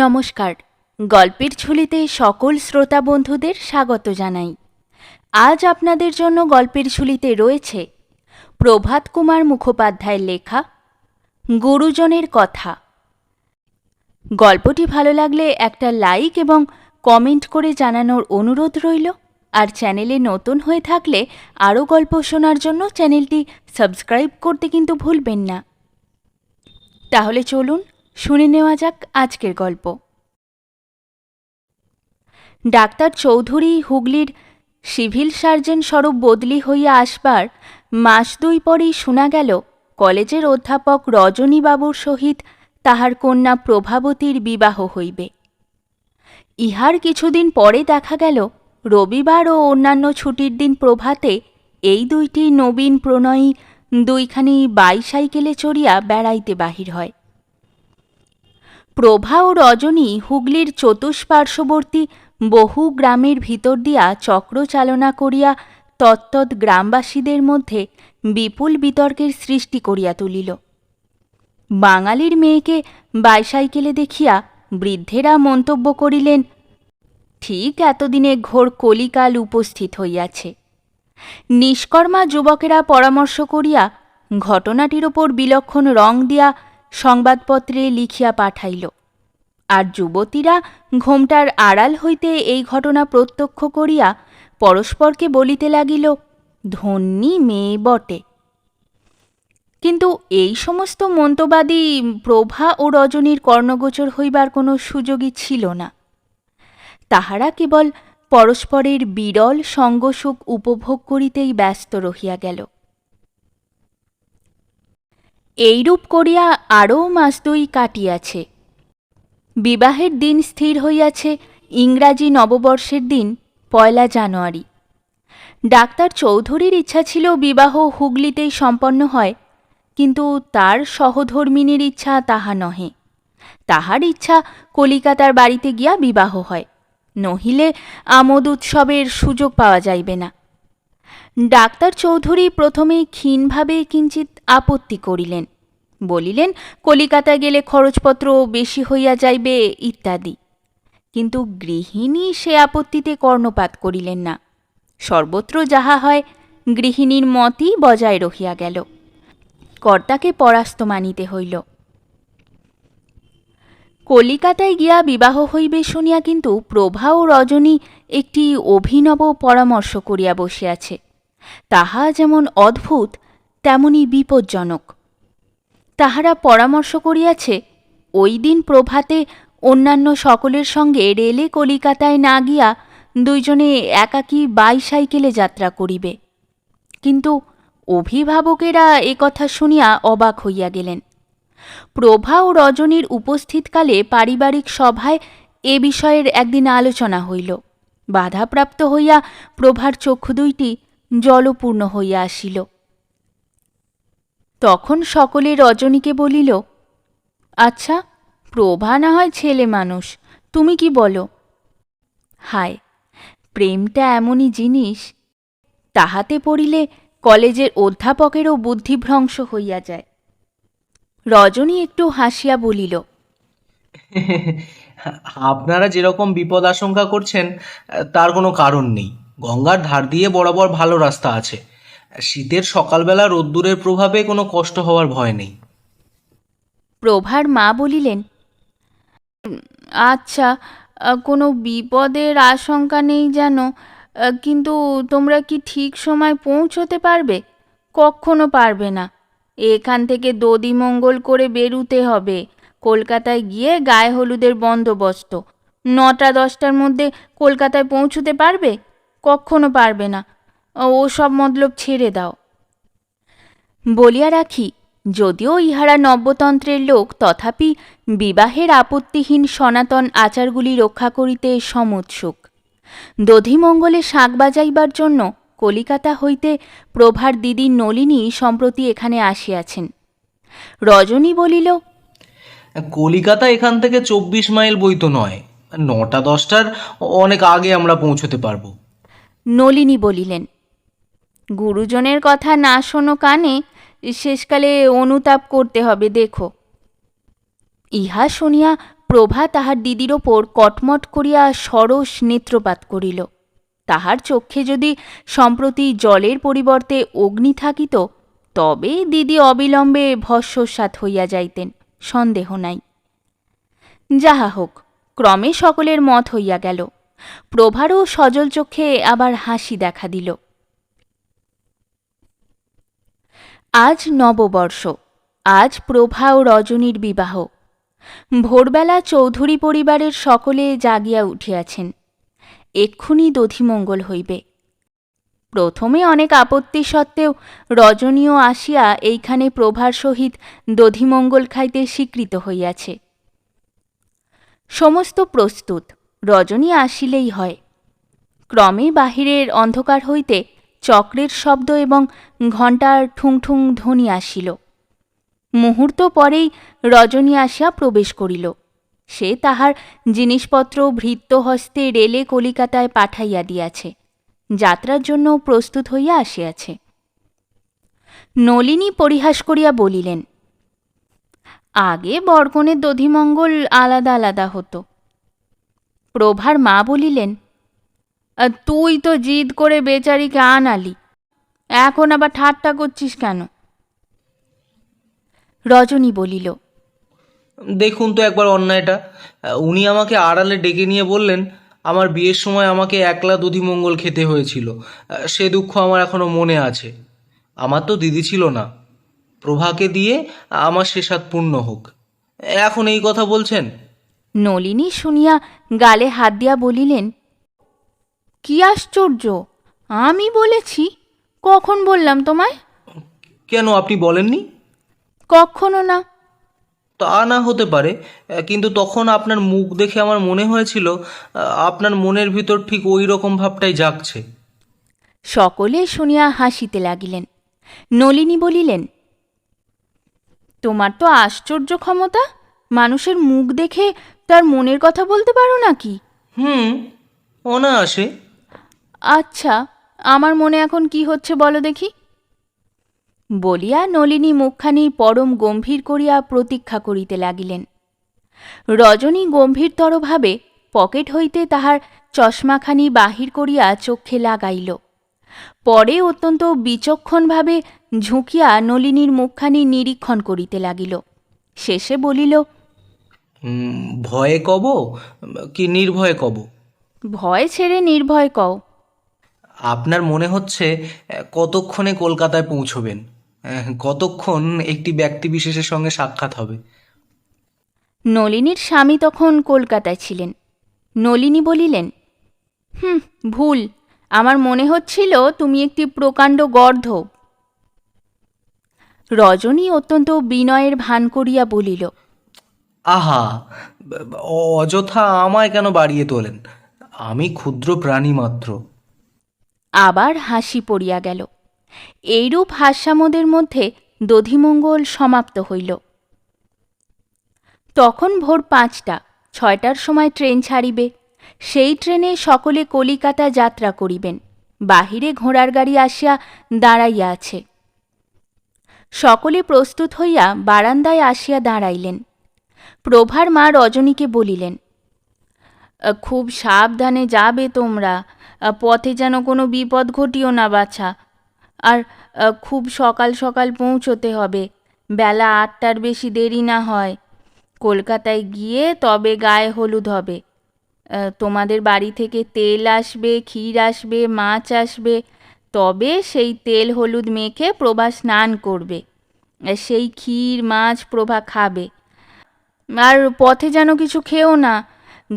নমস্কার। গল্পের ঝুলিতে সকল শ্রোতা বন্ধুদের স্বাগত জানাই। আজ আপনাদের জন্য গল্পের ঝুলিতে রয়েছে প্রভাত কুমার মুখোপাধ্যায়ের লেখা গুরুজনের কথা। গল্পটি ভালো লাগলে একটা লাইক এবং কমেন্ট করে জানানোর অনুরোধ রইল। আর চ্যানেলে নতুন হয়ে থাকলে আরও গল্প শোনার জন্য চ্যানেলটি সাবস্ক্রাইব করতে কিন্তু ভুলবেন না। তাহলে চলুন শুনে নেওয়া যাক আজকের গল্প। ডাক্তার চৌধুরী হুগলির সিভিল সার্জন স্বরূপ বদলি হইয়া আসবার মাস দুই পরেই শোনা গেল, কলেজের অধ্যাপক রজনীবাবুর সহিত তাহার কন্যা প্রভাবতীর বিবাহ হইবে। ইহার কিছুদিন পরে দেখা গেল, রবিবার ও অন্যান্য ছুটির দিন প্রভাতে এই দুইটি নবীন প্রণয়ী দুইখানি বাইসাইকেলে চড়িয়া বেড়াইতে বাহির হয়। প্রভা ও রজনী হুগলির চতুষ্পার্শ্ববর্তী বহু গ্রামের ভিতর দিয়া চক্র চালনা করিয়া তত্তৎ গ্রামবাসীদের মধ্যে বিপুল বিতর্কের সৃষ্টি করিয়া তুলিল। বাঙালির মেয়েকে বাইসাইকেলে দেখিয়া বৃদ্ধেরা মন্তব্য করিলেন, ঠিক এতদিনে ঘোর কলিকাল উপস্থিত হইয়াছে। নিষ্কর্মা যুবকেরা পরামর্শ করিয়া ঘটনাটির ওপর বিলক্ষণ রং দিয়া সংবাদপত্রে লিখিয়া পাঠাইল। আর যুবতীরা ঘোমটার আড়াল হইতে এই ঘটনা প্রত্যক্ষ করিয়া পরস্পরকে বলিতে লাগিল, ধন্যী মেয়ে বটে। কিন্তু এই সমস্ত মন্তবাদী প্রভা ও রজনীর কর্ণগোচর হইবার কোনো সুযোগই ছিল না। তাহারা কেবল পরস্পরের বিরল সঙ্গসুখ উপভোগ করিতেই ব্যস্ত রহিয়া গেল। এইরূপ করিয়া আরও মাস দুই কাটিয়াছে। বিবাহের দিন স্থির হইয়াছে ইংরাজি নববর্ষের দিন, পয়লা জানুয়ারি। ডাক্তার চৌধুরীর ইচ্ছা ছিল বিবাহ হুগলিতেই সম্পন্ন হয়, কিন্তু তার সহধর্মিনীর ইচ্ছা তাহা নহে। তাহার ইচ্ছা কলিকাতার বাড়িতে গিয়া বিবাহ হয়, নহিলে আমোদ উৎসবের সুযোগ পাওয়া যাইবে না। ডাক্তার চৌধুরী প্রথমেই ক্ষীণভাবে কিঞ্চিত আপত্তি করিলেন। বলিলেন, কলিকাতায় গেলে খরচপত্র বেশি হইয়া যাইবে, ইত্যাদি। কিন্তু গৃহিণী সে আপত্তিতে কর্ণপাত করিলেন না। সর্বত্র যাহা হয়, গৃহিণীর মতই বজায় রহিয়া গেল। কর্তাকে পরাস্ত মানিতে হইল। কলিকাতায় গিয়া বিবাহ হইবে শুনিয়া কিন্তু প্রভা ও রজনী একটি অভিনব পরামর্শ করিয়া বসিয়াছে। তাহা যেমন অদ্ভুত, তেমনি বিপজ্জনক। তাহারা পরামর্শ করিয়াছে, ওই দিন প্রভাতে অন্যান্য সকলের সঙ্গে রেলে কলিকাতায় না গিয়া দুইজনে একাকী বাইসাইকেলে যাত্রা করিবে। কিন্তু অভিভাবকেরা একথা শুনিয়া অবাক হইয়া গেলেন। প্রভা ও রজনীর উপস্থিতকালে পারিবারিক সভায় এ বিষয়ের একদিন আলোচনা হইল। বাধাপ্রাপ্ত হইয়া প্রভার চক্ষু দুইটি জলপূর্ণ হইয়া আসিল। তখন সকলে রজনীকে বলিল আচ্ছা প্রভা না হয় ছেলে মানুষ, তুমি কি বলো? হায়, প্রেমটা এমনই জিনিস, তাহাতে পড়িলে কলেজের অধ্যাপকেরও বুদ্ধিভ্রংশ হইয়া যায়। রজনী একটু হাসিয়া বলিল, আপনারা যেরকম বিপদ আশঙ্কা করছেন, তার কোনো কারণ নেই। গঙ্গার ধার দিয়ে বরাবর ভালো রাস্তা আছে। শীতের সকালবেলা রোদ্দুরের প্রভাবে কোনো কষ্ট হওয়ার ভয় নেই। প্রভার মা বলিলেন আচ্ছা কোনো বিপদের আশঙ্কা নেই যেন কিন্তু তোমরা কি ঠিক সময় পৌঁছতে পারবে? কখনো পারবে না। এখান থেকে দদিমঙ্গল করে বেরুতে হবে। কলকাতায় গিয়ে গায়ে হলুদের বন্দোবস্ত। নটা দশটার মধ্যে কলকাতায় পৌঁছতে পারবে? কখনো পারবে না। ও সব মতলব ছেড়ে দাও। বলিয়া রাখি, যদিও ইহারা নব্যতন্ত্রের লোক, তথাপি বিবাহের আপত্তিহীন সনাতন আচারগুলি রক্ষা করিতে সমুৎসুক। দধিমঙ্গলে শাঁখ বাজাইবার জন্য কলিকাতা হইতে প্রভার দিদি নলিনী সম্প্রতি এখানে আসিয়াছেন। রজনী বলিল, কলিকাতা এখান থেকে চব্বিশ মাইল বই তো নয়। নটা দশটার অনেক আগে আমরা পৌঁছতে পারব। নলিনী বলিলেন, গুরুজনের কথা না শোনো কানে, শেষকালে অনুতাপ করতে হবে, দেখো। ইহা শুনিয়া প্রভা তাহার দিদির ওপর কটমট করিয়া সরস নেত্রপাত করিল। তাহার চক্ষে যদি সম্প্রতি জলের পরিবর্তে অগ্নি থাকিত, তবে দিদি অবিলম্বে ভস্মসাৎ হইয়া যাইতেন, সন্দেহ নাই। যাহা হোক, ক্রমে সকলের মত হইয়া গেল। প্রভারও সজল চক্ষে আবার হাসি দেখা দিল। আজ নববর্ষ, আজ প্রভা ও রজনীর বিবাহ। ভোরবেলা চৌধুরী পরিবারের সকলে জাগিয়া উঠিয়াছেন। এক্ষুনি দধিমঙ্গল হইবে। প্রথমে অনেক আপত্তি সত্ত্বেও রজনীও আসিয়া এইখানে প্রভার সহিত দধিমঙ্গল খাইতে স্বীকৃত হইয়াছে। সমস্ত প্রস্তুত। রজনী আসিলেই হয়। ক্রমে বাহিরের অন্ধকার হইতে চক্রের শব্দ এবং ঘণ্টার ঠুং ঠুং ধ্বনি আসিল। মুহূর্ত পরেই রজনী আসিয়া প্রবেশ করিল। সে তাহার জিনিসপত্র ভৃত্য হস্তে রেলে কলিকাতায় পাঠাইয়া দিয়াছে। যাত্রার জন্য প্রস্তুত হইয়া আসিয়াছে। নলিনী পরিহাস করিয়া বলিলেন, আগে বরকনের দধিমঙ্গল আলাদা আলাদা হতো। প্রভার মা বলিলেন তুই তো জিদ করে বেচারিকে আনালি, এখন আবার ঠাট্টা করছিস কেন? রজনী বলিল, দেখুন তো একবার অন্যায়টা। উনি আমাকে আড়ালে ডেকে নিয়ে বললেন, আমার বিয়ের সময় আমাকে একলা দধিমঙ্গল খেতে হয়েছিল। সে দুঃখ আমার এখনও মনে আছে। আমার তো দিদি ছিল না। প্রভাকে দিয়ে আমার স্বাদ পূর্ণ হোক। এখন এই কথা বলছেন? নলিনী শুনিয়া গালে হাত দিয়া বলিলেন কি আশ্চর্য! আমি বলেছি কখন বললাম তোমায়? কেন আপনি বলেননি? কখনো না। তা না হতে পারে কিন্তু তখন আপনার মুখ দেখে আমার মনে হয়েছিল আপনার মনের ভিতর ঠিক ওই রকম ভাবটাই জাগছে। সকলে শুনিয়া হাসিতে লাগিলেন। নলিনী বলিলেন তোমার তো আশ্চর্য ক্ষমতা। মানুষের মুখ দেখে তার মনের কথা বলতে পারো নাকি? হুম অনায়াসে আচ্ছা আমার মনে এখন কি হচ্ছে বলো দেখি। বলিয়া নলিনী মুখখানি পরম গম্ভীর করিয়া প্রতীক্ষা করিতে লাগিলেন। রজনী গম্ভীরতরভাবে পকেট হইতে তাহার চশমাখানি বাহির করিয়া চক্ষে লাগাইল। পরে অত্যন্ত বিচক্ষণভাবে ঝুঁকিয়া নলিনীর মুখখানি নিরীক্ষণ করিতে লাগিল। শেষে বলিল ভয়ে কব কি নির্ভয়ে কব? ভয় ছেড়ে নির্ভয় কও। আপনার মনে হচ্ছে কতক্ষণে কলকাতায় পৌঁছবেন? কতক্ষণ একটি ব্যক্তি বিশেষের সঙ্গে সাক্ষাৎ হবে? নলিনীর স্বামী তখন কলকাতায় ছিলেন। নলিনী বলিলেন হুম ভুল। আমার মনে হচ্ছিল তুমি একটি প্রকাণ্ড গর্ধ। রজনী অত্যন্ত বিনয়ের ভান করিয়া বলিল আহা অযথা আমায় কেন বাড়িয়ে তোলেন? আমি ক্ষুদ্র প্রাণী মাত্র। আবার হাসি পড়িয়া গেল। এইরূপ হাস্যামোদের মধ্যে দধিমঙ্গল সমাপ্ত হইল। তখন ভোর পাঁচটা, ছয়টার সময় ট্রেন ছাড়িবে। সেই ট্রেনে সকলে কলিকাতা যাত্রা করিবেন। বাহিরে ঘোড়ার গাড়ি আসিয়া দাঁড়াইয়া আছে। সকলে প্রস্তুত হইয়া বারান্দায় আসিয়া দাঁড়াইলেন। প্রভার মা রজনীকে বলিলেন খুব সাবধানে যাবে তোমরা। পথে যেন কোনো বিপদ ঘটিও না বাছা। আর খুব সকাল সকাল পৌঁছতে হবে। বেলা আটটার বেশি দেরি না হয়। কলকাতায় গিয়ে তবে গায়ে হলুদ হবে। তোমাদের বাড়ি থেকে তেল আসবে, ক্ষীর আসবে, মাছ আসবে। তবে সেই তেল হলুদ মেখে প্রভা স্নান করবে। সেই ক্ষীর, মাছ প্রভা খাবে। আর পথে যেন কিছু খেও না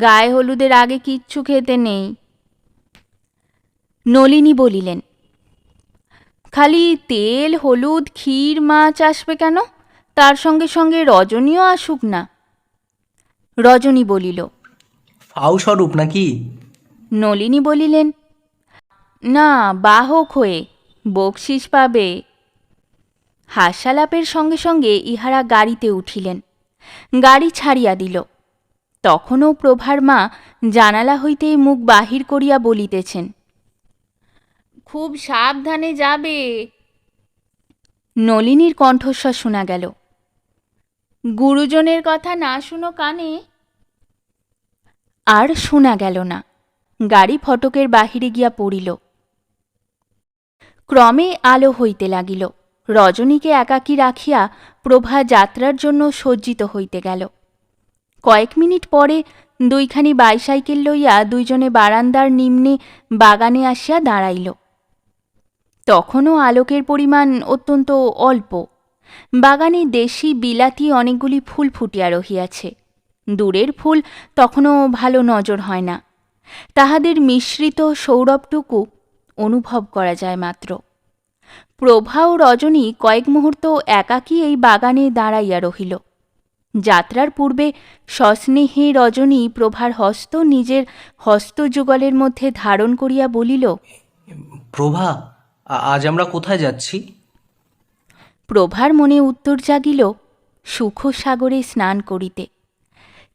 গায়ে হলুদের আগে কিচ্ছু খেতে নেই। নলিনী বলিলেন খালি তেল হলুদ ক্ষীর মাছ আসবে কেন? তার সঙ্গে সঙ্গে রজনীও আসুক না। রজনী বলিল ফাউ স্বরূপ নাকি? নলিনী বলিলেন না বাহক হয়ে বকশিস পাবে। হাস্যালাপের সঙ্গে সঙ্গে ইহারা গাড়িতে উঠিলেন। গাড়ি ছাড়িয়া দিল। তখনও প্রভার মা জানালা হইতে মুখ বাহির করিয়া বলিতেছেন খুব সাবধানে যাবে। নলিনীর কণ্ঠস্বর শোনা গেল গুরুজনের কথা না শুনো কানে? আর শোনা গেল না গাড়ি ফটকের বাহিরে গিয়া পড়িল। ক্রমে আলো হইতে লাগিল। রজনীকে একাকী রাখিয়া প্রভা যাত্রার জন্য সজ্জিত হইতে গেল। কয়েক মিনিট পরে দুইখানি বাইসাইকেল লইয়া দুইজনে বারান্দার নিম্নে বাগানে আসিয়া দাঁড়াইল। তখনও আলোকের পরিমাণ অত্যন্ত অল্প। বাগানে দেশি, বিলাতি অনেকগুলি ফুল ফুটিয়া রহিয়াছে। দূরের ফুল তখনও ভালো নজর হয় না। তাহাদের মিশ্রিত সৌরভটুকু অনুভব করা যায় মাত্র। প্রভা ও রজনী কয়েক মুহূর্ত একাকী এই বাগানে দাঁড়াইয়া রহিল। যাত্রার পূর্বে সস্নেহে রজনী প্রভার হস্ত নিজের হস্তযুগলের মধ্যে ধারণ করিয়া বলিল প্রভা আজ আমরা কোথায় যাচ্ছি? প্রভার মনে উত্তর জাগিল সুখ সাগরে স্নান করিতে।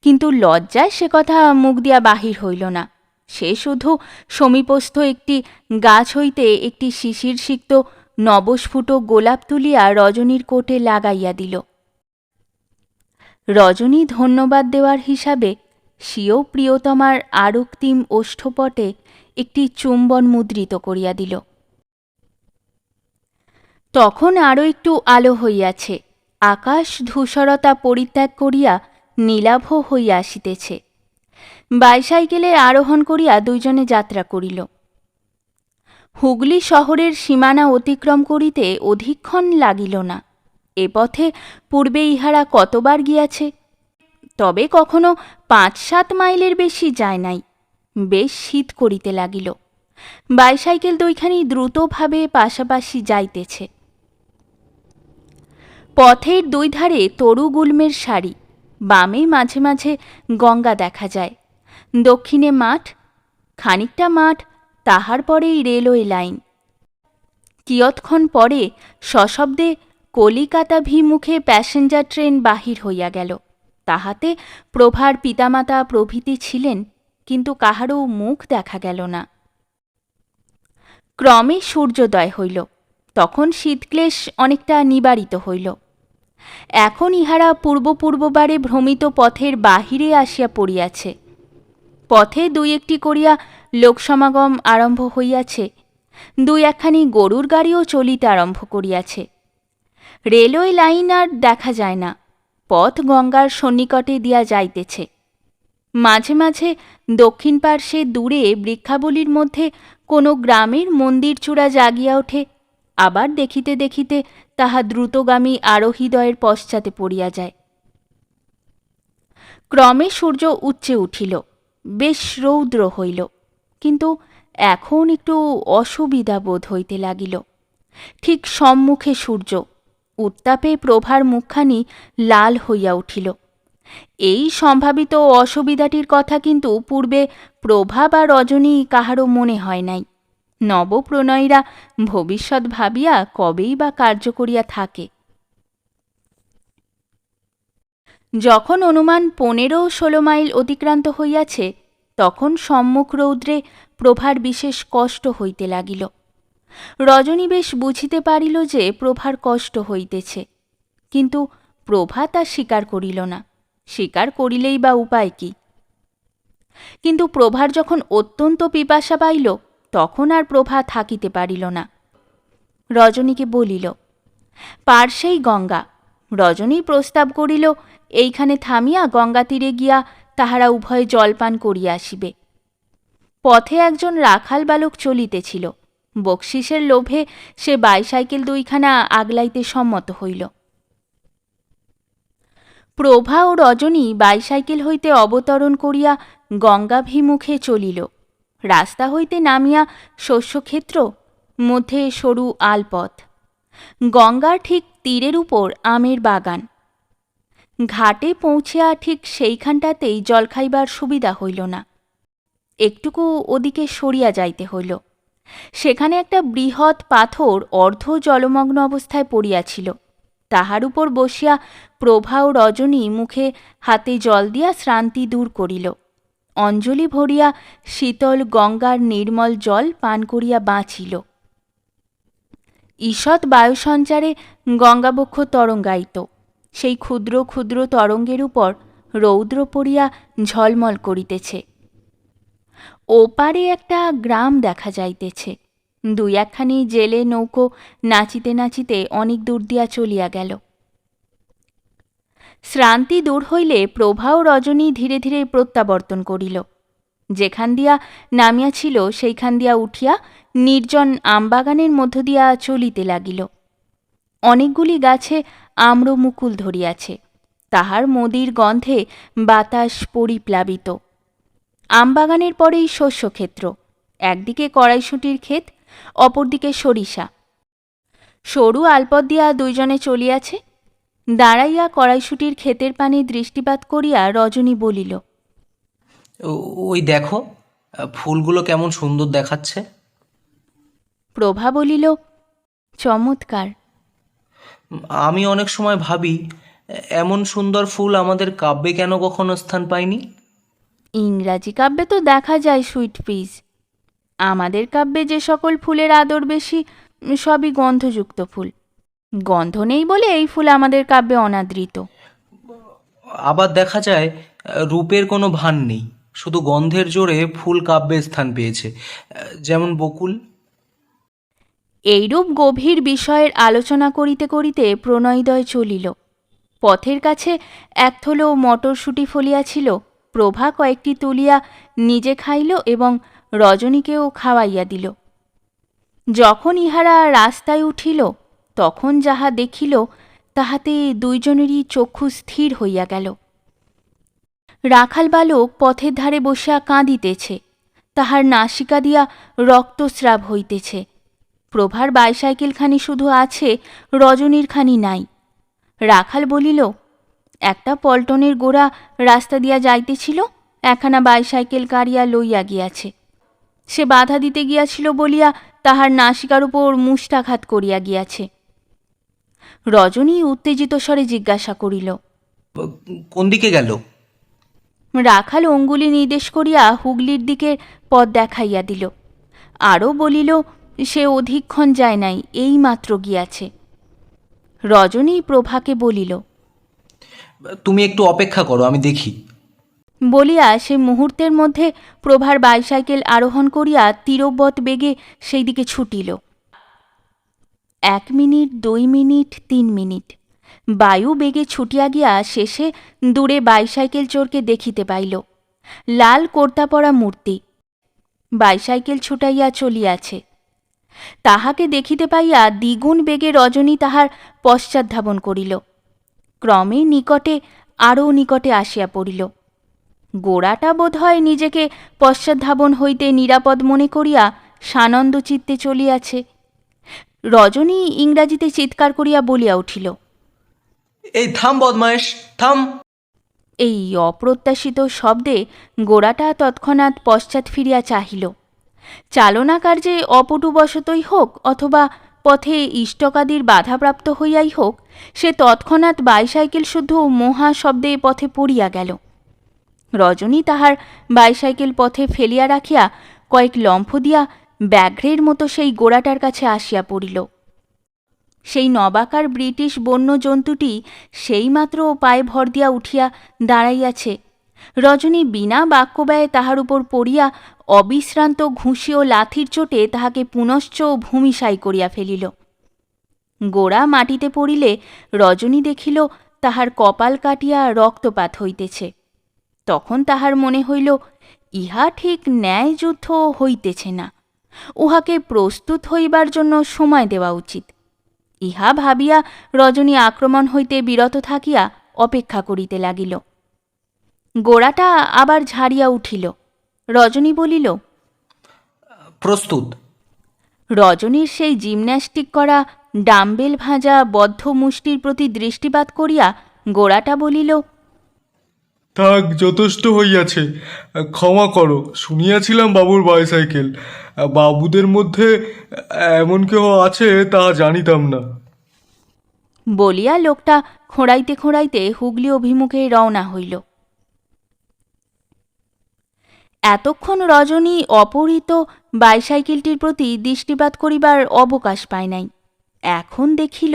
কিন্তু লজ্জায় সে কথা মুখ দিয়া বাহির হইল না। সে শুধু সমীপস্থ একটি গাছ হইতে একটি শিশির সিক্ত নবস্ফুট গোলাপ তুলিয়া রজনীর কোটে লাগাইয়া দিল। রজনী ধন্যবাদ দেওয়ার হিসাবে স্বীয় প্রিয়তমার আরক্তিম ওষ্ঠপটে একটি চুম্বন মুদ্রিত করিয়া দিল। তখন আরও একটু আলো হইয়াছে, আকাশ ধূসরতা পরিত্যাগ করিয়া নীলাভ হইয়া আসিতেছে। বাইসাইকেলে আরোহণ করিয়া দুইজনে যাত্রা করিল। হুগলি শহরের সীমানা অতিক্রম করিতে অধিকক্ষণ লাগিল না। এ পথে পূর্বে ইহারা কতবার গিয়াছে? তবে কখনো পাঁচ সাত মাইলের বেশি যায় নাই। বেশ শীত করিতে লাগিল। বাইসাইকেল দুইখানি দ্রুতভাবে পাশাপাশি যাইতেছে। পথের দুই ধারে তরু গুল্মের সারি। বামে মাঝে মাঝে গঙ্গা দেখা যায়। দক্ষিণে মাঠ, খানিকটা মাঠ তাহার পরেই রেলওয়ে লাইন। কিয়ৎক্ষণ পরে সশব্দে কলিকাতাভিমুখে প্যাসেঞ্জার ট্রেন বাহির হইয়া গেল। তাহাতে প্রভার পিতামাতা প্রভৃতি ছিলেন, কিন্তু কাহারও মুখ দেখা গেল না। ক্রমে সূর্যোদয় হইল, তখন শীতক্লেশ অনেকটা নিবারিত হইল। এখন ইহারা পূর্বপূর্ববারে ভ্রমিত পথের বাহিরে আসিয়া পড়িয়াছে। পথে দুই একটি করিয়া লোকসমাগম আরম্ভ হইয়াছে। দুই একখানি গরুর গাড়িও চলিতে আরম্ভ করিয়াছে। রেলওয়ে লাইন আর দেখা যায় না, পথ গঙ্গার সন্নিকটে দিয়া যাইতেছে। মাঝে মাঝে দক্ষিণ পার্শ্বে দূরে বৃক্ষাবলীর মধ্যে কোনো গ্রামের মন্দির চূড়া জাগিয়া ওঠে, আবার দেখিতে দেখিতে তাহা দ্রুতগামী আরোহীদয়ের পশ্চাতে পড়িয়া যায়। ক্রমে সূর্য উচ্চে উঠিল, বেশ রৌদ্র হইল। কিন্তু এখন একটু অসুবিধা বোধ হইতে লাগিল। ঠিক সম্মুখে সূর্য, উত্তাপে প্রভার মুখখানি লাল হইয়া উঠিল। এই সম্ভাবিত অসুবিধাটির কথা কিন্তু পূর্বে প্রভা বা রজনী কাহারও মনে হয় নাই। নবপ্রণয়ীরা ভবিষ্যৎ ভাবিয়া কবেই বা কার্য করিয়া থাকে। যখন অনুমান পনেরো ষোলো মাইল অতিক্রান্ত হইয়াছে তখন সম্মুখ রৌদ্রে প্রভার বিশেষ কষ্ট হইতে লাগিল। রজনী বেশ বুঝিতে পারিল যে প্রভার কষ্ট হইতেছে, কিন্তু প্রভা তা স্বীকার করিল না। স্বীকার করিলেই বা উপায় কি? কিন্তু প্রভার যখন অত্যন্ত পিপাসা পাইল, তখন আর প্রভা থাকিতে পারিল না। রজনীকে বলিল পার্শ্বেই গঙ্গা। রজনী প্রস্তাব করিল এইখানে থামিয়া গঙ্গা তীরে গিয়া তাহারা উভয়ে জলপান করিয়া আসিবে। পথে একজন রাখাল বালক চলিতেছিল। বকশিসের লোভে সে বাইসাইকেল দুইখানা আগলাইতে সম্মত হইল। প্রভা ও রজনী বাইসাইকেল হইতে অবতরণ করিয়া গঙ্গাভিমুখে চলিল। রাস্তা হইতে নামিয়া শস্যক্ষেত্র, মধ্যে সরু আলপথ। গঙ্গার ঠিক তীরের উপর আমের বাগান। ঘাটে পৌঁছিয়া ঠিক সেইখানটাতেই জল খাইবার সুবিধা হইল না। একটুকু ওদিকে সরিয়া যাইতে হইল। সেখানে একটা বৃহৎ পাথর অর্ধ জলমগ্ন অবস্থায় পড়িয়াছিল। তাহার উপর বসিয়া প্রভা ও রজনী মুখে হাতে জল দিয়া শ্রান্তি দূর করিল। অঞ্জলি ভরিয়া শীতল গঙ্গার নির্মল জল পান করিয়া বাঁচিল। ঈষৎ বায়ুসঞ্চারে গঙ্গাবক্ষ তরঙ্গায়িত। সেই ক্ষুদ্র ক্ষুদ্র তরঙ্গের উপর রৌদ্র পড়িয়া ঝলমল করিতেছে। ওপারে একটা গ্রাম দেখা যাইতেছে। দুই একখানি জেলে নৌকো নাচিতে নাচিতে অনেক দূর দিয়া চলিয়া গেল। শ্রান্তি দূর হইলে প্রভা ও রজনী ধীরে ধীরে প্রত্যাবর্তন করিল। যেখান দিয়া নামিয়াছিল সেইখান দিয়া উঠিয়া নির্জন আমবাগানের মধ্য দিয়া চলিতে লাগিল। অনেকগুলি গাছে আম্র মুকুল ধরিয়াছে। তাহার মদির গন্ধে বাতাস পরিপ্লাবিত। আমবাগানের পরেই শস্যক্ষেত্র। একদিকে কড়াইশুঁটির ক্ষেত অপরদিকে সরিষা। সরু আলপদ দিয়া দুইজনে চলিয়াছে। দাঁড়াইয়া কড়াইশুঁটির ক্ষেতের পানে দৃষ্টিপাত করিয়া রজনী বলিল ওই দেখো ফুলগুলো কেমন সুন্দর দেখাচ্ছে। প্রভা বলিল চমৎকার। আমি অনেক সময় ভাবি এমন সুন্দর ফুল আমাদের কাব্যে কেন কখনো স্থান পায়নি? ইংরাজি কাব্যে তো দেখা যায় সুইট পিস। আমাদের কাব্যে যে সকল ফুলের আদর বেশি সবই গন্ধযুক্ত ফুল। গন্ধ নেই বলে এই ফুল আমাদের কাব্যে অনাদৃত। আবার দেখা যায় রূপের কোনো ভান নেই। শুধু গন্ধের জোরে ফুল কাব্যে স্থান পেয়েছে। যেমন বকুল। এইরূপ গভীর বিষয়ের আলোচনা করিতে করিতে প্রণয়দয় চলিল। পথের কাছে এক থলো মটরশুঁটি ফলিয়াছিল প্রভা কয়েকটি তুলিয়া নিজে খাইল এবং রজনীকেও খাওয়াইয়া দিল। যখন ইহারা রাস্তায় উঠিল, তখন যাহা দেখিল, তাহাতে দুইজনেরই চক্ষু স্থির হইয়া গেল। রাখাল বালক পথের ধারে বসিয়া কাঁদিতেছে, তাহার নাসিকা দিয়া রক্তস্রাব হইতেছে। প্রভার বাইসাইকেলখানি শুধু আছে রজনীর খানি নাই। রাখাল বলিল একটা পল্টনের গোড়া রাস্তা দিয়া যাইতেছিল একখানা বাইসাইকেল কারিয়া লইয়া গিয়াছে। সে বাধা দিতে গিয়াছিল বলিয়া তাহার নাসিকার উপর মুষ্টাঘাত করিয়া গিয়াছে। রজনী উত্তেজিত স্বরে জিজ্ঞাসা করিল কোন দিকে গেল? রাখাল অঙ্গুলি নির্দেশ করিয়া হুগলির দিকে পথ দেখাইয়া দিল। আরও বলিল সে অধিকক্ষণ যায় নাই এই মাত্র গিয়াছে। রজনী প্রভাকে বলিল তুমি একটু অপেক্ষা করো আমি দেখি। বলিয়া সে মুহূর্তের মধ্যে প্রভার বাইসাইকেল আরোহণ করিয়া তীরবৎ বেগে সেই দিকে ছুটিল। এক মিনিট দুই মিনিট তিন মিনিট। বায়ু বেগে ছুটিয়া গিয়া শেষে দূরে বাইসাইকেল চোরকে দেখিতে পাইল লাল কর্তা পরা মূর্তি। বাইসাইকেল ছুটাইয়া চলিয়াছে। তাহাকে দেখিতে পাইয়া দ্বিগুণ বেগে রজনী তাহার পশ্চাৎধাবন করিল। ক্রমে নিকটে আরও নিকটে আসিয়া পড়িল। গোড়াটা বোধহয় নিজেকে পশ্চাৎধাবন হইতে নিরাপদ মনে করিয়া সানন্দ চিত্তে চলিয়াছে। রজনী ইংরাজিতে চিৎকার করিয়া বলিয়া উঠিল এই থাম বদমায়েশ থাম! এই অপ্রত্যাশিত শব্দে গোড়াটা তৎক্ষণাৎ পশ্চাৎ ফিরিয়া চাহিল। চালনা কার্যে অপটুবশতই হোক অথবা পথে ইষ্টকাদির বাধাপ্রাপ্ত হইয়াই হোক, সে তৎক্ষণাৎ বাইসাইকেল শুদ্ধ মহা শব্দে পথে পড়িয়া গেল। রজনী তাহার বাইসাইকেল পথে ফেলিয়া রাখিয়া কয়েক লম্ফ দিয়া ব্যাঘ্রের মতো সেই গোড়াটার কাছে আসিয়া পড়িল। সেই নবাকার ব্রিটিশ বন্য জন্তুটি সেইমাত্র পায়ে ভর দিয়া উঠিয়া দাঁড়াইয়াছে। রজনী বিনা বাক্যব্যয়ে তাহার উপর পড়িয়া অবিশ্রান্ত ঘুষি ও লাথির চোটে তাহাকে পুনশ্চ ভূমিসাই করিয়া ফেলিল। গোড়া মাটিতে পড়িলে রজনী দেখিল তাহার কপাল কাটিয়া রক্তপাত হইতেছে। তখন তাহার মনে হইল, ইহা ঠিক ন্যায় যুদ্ধ হইতেছে না। উহাকে প্রস্তুত হইবার জন্য সময় দেওয়া উচিত। ইহা ভাবিয়া রজনী আক্রমণ হইতে বিরত থাকিয়া অপেক্ষা করিতে লাগিল। গোড়াটা আবার ঝাড়িয়া উঠিল। রজনী বলিল প্রস্তুত। রজনীর সেই জিমন্যাস্টিক করা ডাম্বেল ভাঁজা বদ্ধ মুষ্টির প্রতি দৃষ্টিপাত করিয়া গোড়াটা বলিল থাক যথেষ্ট হইয়াছে। ক্ষমা করো শুনিয়াছিলাম বাবুর বাইসাইকেল বাবুদের মধ্যে এমন কেহ আছে তাহা জানিতাম না। বলিয়া লোকটা খোঁড়াইতে খোঁড়াইতে হুগলি অভিমুখে রওনা হইল। এতক্ষণ রজনী অপহৃত বাইসাইকেলটির প্রতি দৃষ্টিপাত করিবার অবকাশ পায় নাই। এখন দেখিল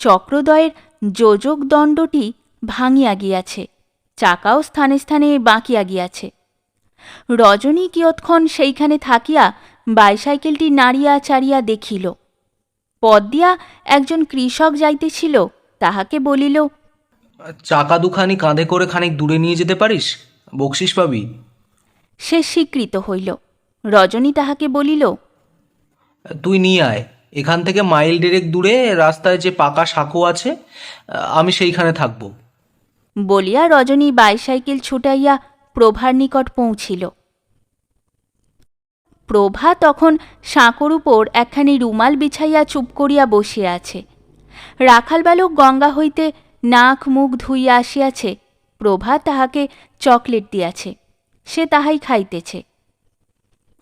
চক্রদয়ের যোজক দণ্ডটি ভাঙিয়া গিয়াছে, চাকাও স্থানে স্থানে বাঁকিয়া গিয়াছে। রজনী কিয়ৎক্ষণ সেইখানে থাকিয়া বাইসাইকেলটি নাড়িয়া চাড়িয়া দেখিল। পদ দিয়া একজন কৃষক যাইতেছিল, তাহাকে বলিল, চাকা দুখানি কাঁধে করে খানিক দূরে নিয়ে যেতে পারিস? বকশিস পাবি। সে স্বীকৃত হইল। রজনী তাহাকে বলিল তুই নিয়ে আয়। এখান থেকে মাইল ডেরেক দূরে রাস্তায় যে পাকা সাঁকো আছে আমি সেইখানে থাকব। বলিয়া রজনী বাইসাইকেল ছুটাইয়া প্রভার নিকট পৌঁছিল। প্রভা তখন সাঁকোর উপর একখানি রুমাল বিছাইয়া চুপ করিয়া বসিয়া আছে। রাখাল বালক গঙ্গা হইতে নাক মুখ ধুইয়া আসিয়াছে। প্রভা তাহাকে চকলেট দিয়াছে। সে তাহাই খাইতেছে।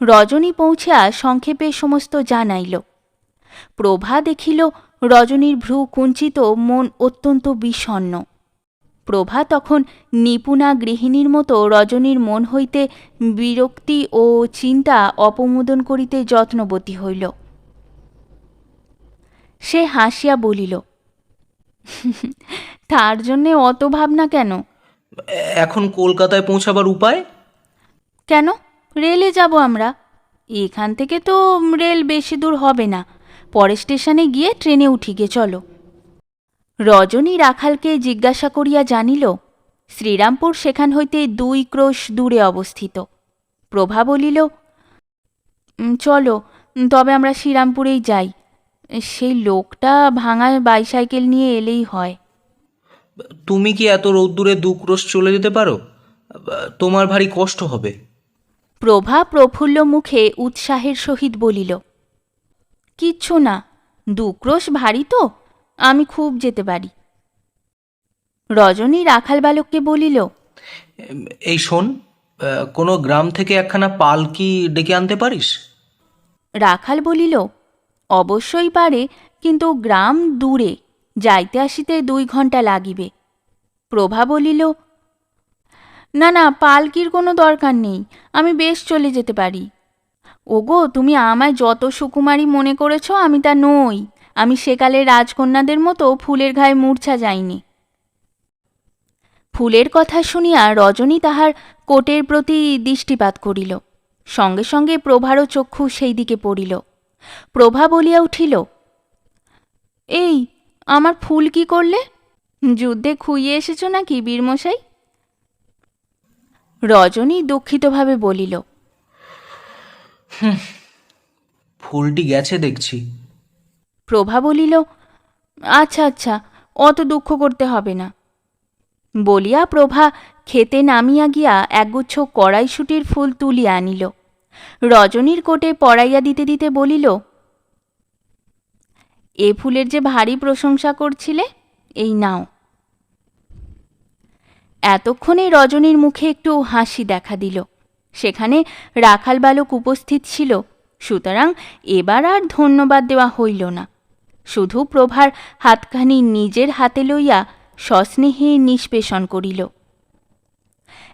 রজনী পৌঁছিয়া সংক্ষেপে সমস্ত জানাইল। প্রভা দেখিল, রজনীর ভ্রু কুঞ্চিত, মন অত্যন্ত বিষণ্ণ প্রভা তখন নিপুণা গৃহিণীর মতো রজনীর মন হইতে বিরক্তি ও চিন্তা অপমোদন করিতে যত্নবতী হইল। সে হাসিয়া বলিল, তার জন্যে অত ভাবনা কেন? এখন কলকাতায় পৌঁছাবার উপায়? কেন? রেলে যাব আমরা। এখান থেকে তো রেল বেশি দূর হবে না। পরে স্টেশনে গিয়ে ট্রেনে উঠি গে, চলো। রজনী রাখালকে জিজ্ঞাসা করিয়া জানিল, শ্রীরামপুর সেখান হইতে দুই ক্রোশ দূরে অবস্থিত। প্রভা বলিল চলো, তবে আমরা শ্রীরামপুরেই যাই। সেই লোকটা ভাঙা বাইসাইকেল নিয়ে এলেই হয়। তুমি কি এত রোদ্দুরে দু ক্রোশ চলে যেতে পারো? তোমার ভারী কষ্ট হবে। প্রভা প্রফুল্ল মুখে উৎসাহের সহিত বলিল কিচ্ছু না দুক্রোশ ভারী তো আমি খুব যেতে পারি। রজনী রাখাল বালককে বলিল এই শোন কোনো গ্রাম থেকে একখানা পালকি ডেকে আনতে পারিস? রাখাল বলিল অবশ্যই পারে কিন্তু গ্রাম দূরে যাইতে আসিতে দুই ঘণ্টা লাগিবে। প্রভা বলিল না না, পালকির কোনো দরকার নেই। আমি বেশ চলে যেতে পারি। ওগো, তুমি আমায় যত সুকুমারী মনে করেছ আমি তা নই। আমি সেকালে রাজকন্যাদের মতো ফুলের ঘায়ে মূর্ছা যাইনি। ফুলের কথা শুনিয়া রজনী তাহার কোটের প্রতি দৃষ্টিপাত করিল। সঙ্গে সঙ্গে প্রভারও চক্ষু সেই দিকে পড়িল। প্রভা বলিয়া উঠিল, এই, আমার ফুল কি করলে? যুদ্ধে খুইয়ে এসেছ নাকি বীরমশাই? রজনী দুঃখিতভাবে বলিল ফুলটি গেছে দেখছি। প্রভা বলিল আচ্ছা আচ্ছা অত দুঃখ করতে হবে না। বলিয়া প্রভা খেতে নামিয়া গিয়া একগুচ্ছ কড়াইশুটির ফুল তুলিয়া আনিল। রজনীর কোটে পড়াইয়া দিতে দিতে বলিল এ ফুলের যে ভারী প্রশংসা করছিলে এই নাও। এতক্ষণে রজনীর মুখে একটু হাসি দেখা দিল। সেখানে রাখাল বালক উপস্থিত ছিল। সুতরাং এবার আর ধন্যবাদ দেওয়া হইল না। শুধু প্রভার হাতখানি নিজের হাতে লইয়া সস্নেহে নিষ্পেষণ করিল।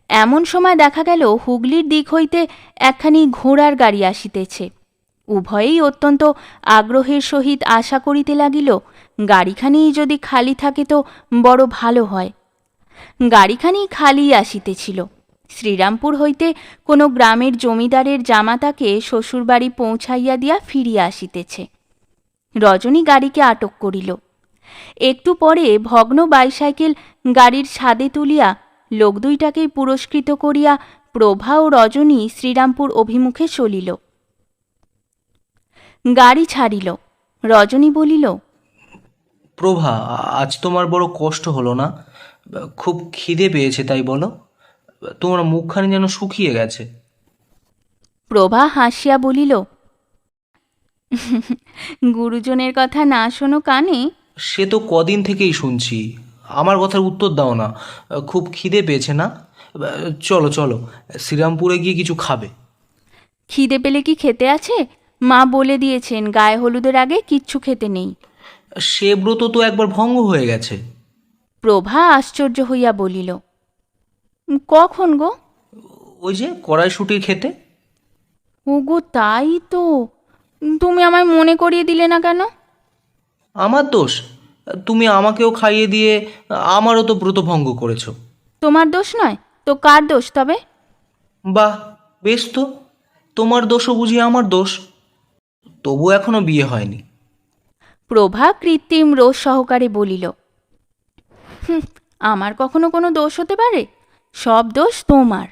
এমন সময় দেখা গেল, হুগলির দিক হইতে একখানি ঘোড়ার গাড়ি আসিতেছে। উভয়েই অত্যন্ত আগ্রহের সহিত আশা করিতে লাগিল গাড়িখানি যদি খালি থাকে তো বড় ভালো হয়। গাড়িখানি খালি আসিতেছিল। শ্রীরামপুর হইতে কোনো গ্রামের জমিদারের জামাতাকে শ্বশুরবাড়ি পৌঁছাইয়া দিয়া ফিরিয়া আসিতেছে। রজনী গাড়িকে আটক করিল। একটু পরে ভগ্ন বাইসাইকেল গাড়ির ছাদে তুলিয়া লোক দুইটাকেই পুরস্কৃত করিয়া প্রভা ও রজনী শ্রীরামপুর অভিমুখে চলিল। গাড়ি ছাড়িল। রজনী বলিল, প্রভা আজ তোমার বড় কষ্ট হলো না? খুব খিদে পেয়েছে তাই বলো। তোমার মুখখানি যেন শুকিয়ে গেছে। প্রভা হাসিয়া বলিল গুরুজনের কথা না শোনো কানে। সে তো কদিন থেকেই শুনছি। আমার কথার উত্তর দাও না। খুব খিদে পেয়েছে না? চলো চলো শ্রীরামপুরে গিয়ে কিছু খাবে। খিদে পেলে কি খেতে আছে? মা বলে দিয়েছেন গায়ে হলুদের আগে কিচ্ছু খেতে নেই। সে ব্রত তো একবার ভঙ্গ হয়ে গেছে। প্রভা আশ্চর্য হইয়া বলিল কখন গো? ওই যে কড়াইশুটির খেতে। ওগো তাই তো। তুমি আমায় মনে করিয়ে দিলে না কেন? আমার দোষ? তুমি আমাকেও খাইয়ে দিয়ে আমারও তো ব্রত ভঙ্গ করেছ। তোমার দোষ নয় তো কার দোষ তবে? বাহ বেশ তো। তোমার দোষও বুঝি আমার দোষ। তবু এখনও বিয়ে হয়নি। প্রভা কৃত্রিম রোষ সহকারে বলিল "হুঁ, আমার কখনো কোনো দোষ হতে পারে? সব দোষ তোমার।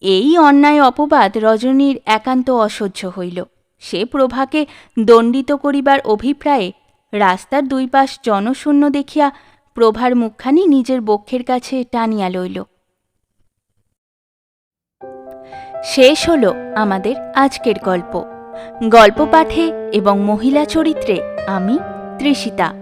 এই অন্যায় অপবাদ রজনীর একান্ত অসহ্য হইল। সে প্রভাকে দণ্ডিত করিবার অভিপ্রায়ে রাস্তার দুই পাশ জনশূন্য দেখিয়া প্রভার মুখখানি নিজের বক্ষের কাছে টানিয়া লইল। শেষ হল আমাদের আজকের গল্প। গল্প পাঠে এবং মহিলা চরিত্রে আমি তৃষিতা